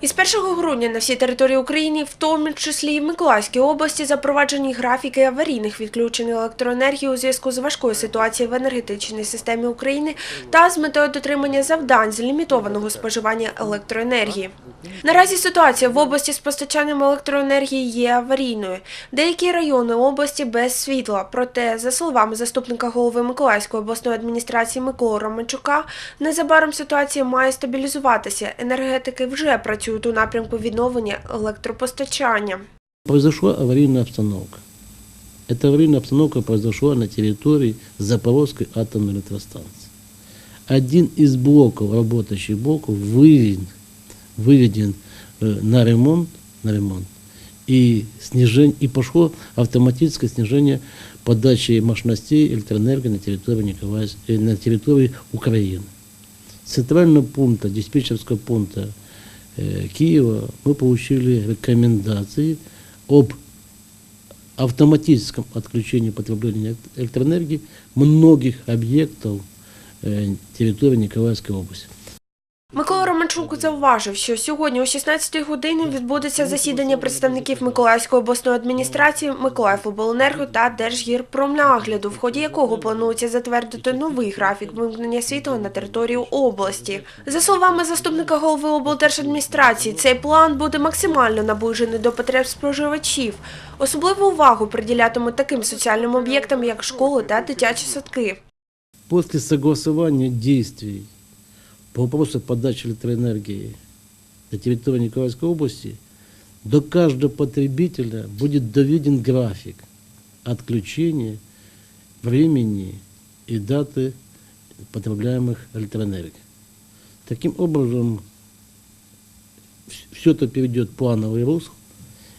Із 1 грудня на всій території України, в тому числі і в Миколаївській області, запроваджені графіки аварійних відключень електроенергії у зв'язку з важкою ситуацією в енергетичній системі України та з метою дотримання завдань з лімітованого споживання електроенергії. Наразі ситуація в області з постачанням електроенергії є аварійною. Деякі райони області без світла. Проте, за словами заступника голови Миколаївської обласної адміністрації Миколи Романчука, незабаром ситуація має стабілізуватися. Енергетики вже працюють у напрямку відновлення електропостачання. Произошла аварийная обстановка. Эта аварийная обстановка произошла на территории Запорожской атомной электростанции. Один из блоков, работающих блоков, выведен, выведен э, на ремонт, на ремонт и, снижение, и пошло автоматическое снижение подачи мощностей электроэнергии на территории, Николаевс- э, на территории Украины. С центрального пункта, диспетчерского пункта э, Киева мы получили рекомендации об автоматическом отключении потребления элект- электроэнергии многих объектов э, территории Николаевской области. Микола Романчук зауважив, що сьогодні о 16 годині відбудеться засідання представників Миколаївської обласної адміністрації, Миколаївобленерго та Держгірпромнагляду, в ході якого планується затвердити новий графік вимкнення світла на територію області. За словами заступника голови облдержадміністрації, цей план буде максимально наближений до потреб споживачів. Особливу увагу приділятимуть таким соціальним об'єктам, як школи та дитячі садки. После согласования действий по вопросу подачи электроэнергии на территории Николаевской области до каждого потребителя будет доведен график отключения времени и даты потребляемых электроэнергий. Таким образом, все это перейдет плановый русло,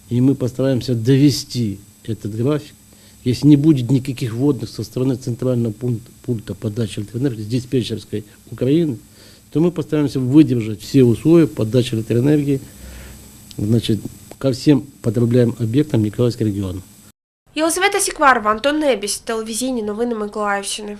и мы постараемся довести этот график. Если не будет никаких вводных со стороны центрального пункта, пункта подачи электроэнергии, с диспетчерской Украины, то мы постараемся выдержать все условия подачи электроэнергии значит, ко всем потребляемым объектам Николаевского региона. Єлизавета Сікварова, Антон Небісь, телевізійні новини Миколаївщини.